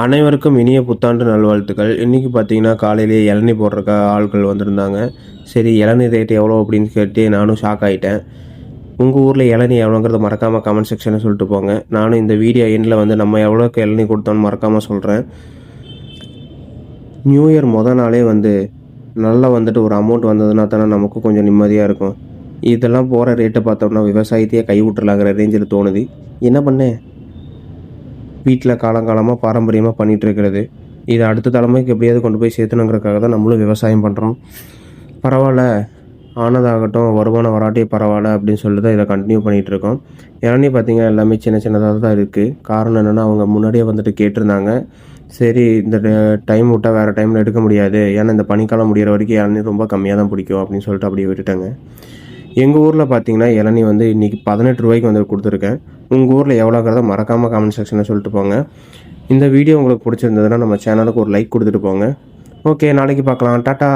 அனைவருக்கும் இனிய புத்தாண்டு நல்வாழ்த்துக்கள். இன்றைக்கி பார்த்தீங்கன்னா காலையிலேயே இளநீ போடுறக்க ஆட்கள் வந்திருந்தாங்க. சரி இளநீ ரேட் எவ்வளோ அப்படின்னு கேட்டு நானும் ஷாக் ஆகிட்டேன் உங்கள் ஊரில் இளநீ எவ்வளோங்கிறத மறக்காமல் கமெண்ட் செக்ஷனில் சொல்லிட்டு போங்க. நானும் இந்த வீடியோ எண்டில் வந்து நம்ம எவ்வளோக்கு இளநீ கொடுத்தோன்னு மறக்காமல் சொல்கிறேன் நியூ இயர் மொதல் நாளே வந்து நல்லா வந்துட்டு ஒரு அமௌண்ட் வந்ததுன்னா தானே நமக்கும் கொஞ்சம் நிம்மதியாக இருக்கும். இதெல்லாம் போகிற ரேட்டை பார்த்தோம்னா விவசாயத்தையே கை விட்டுலாங்கிற ரேஞ்சில் தோணுது. என்ன பண்ணேன் வீட்டில் காலங்காலமாக பாரம்பரியமாக பண்ணிகிட்டு இருக்கிறது இதை அடுத்த தலைமுறைக்கு எப்படியாவது கொண்டு போய் சேர்த்தணுங்கிறதுக்காக தான் நம்மளும் விவசாயம் பண்ணுறோம். பரவாயில்ல ஆனதாகட்டும் வருமானம் வராட்டி பரவாயில்ல அப்படின்னு சொல்லிட்டு தான் இதை கண்டினியூ பண்ணிகிட்டு இருக்கோம் இளநீ பார்த்திங்கன்னா எல்லாமே சின்ன சின்னதாக தான் இருக்குது. காரணம் என்னென்னா அவங்க முன்னாடியே வந்துட்டு கேட்டிருந்தாங்க. சரி இந்த டைம் விட்டால் வேறு டைமில் எடுக்க முடியாது. ஏன்னா இந்த பனிக்காலம் முடிகிற வரைக்கும் இளநீ ரொம்ப கம்மியாக தான் பிடிக்கும் அப்படின்னு சொல்லிட்டு அப்படியே விட்டுட்டாங்க. எங்கள் ஊரில் பார்த்தீங்கன்னா இளநீ வந்து இன்றைக்கி பதினெட்டு ரூபாய்க்கு வந்து கொடுத்துருக்கேன். உங்கள் ஊரில் எவ்வளோங்கிறத மறக்காமல் காமெண்ட் செக்ஷனில் சொல்லிட்டு போங்க. இந்த வீடியோ உங்களுக்கு பிடிச்சிருந்ததுன்னா நம்ம சேனலுக்கு ஒரு லைக் கொடுத்துட்டு போங்க. ஓகே நாளைக்கு பார்க்கலாம். டாட்டா!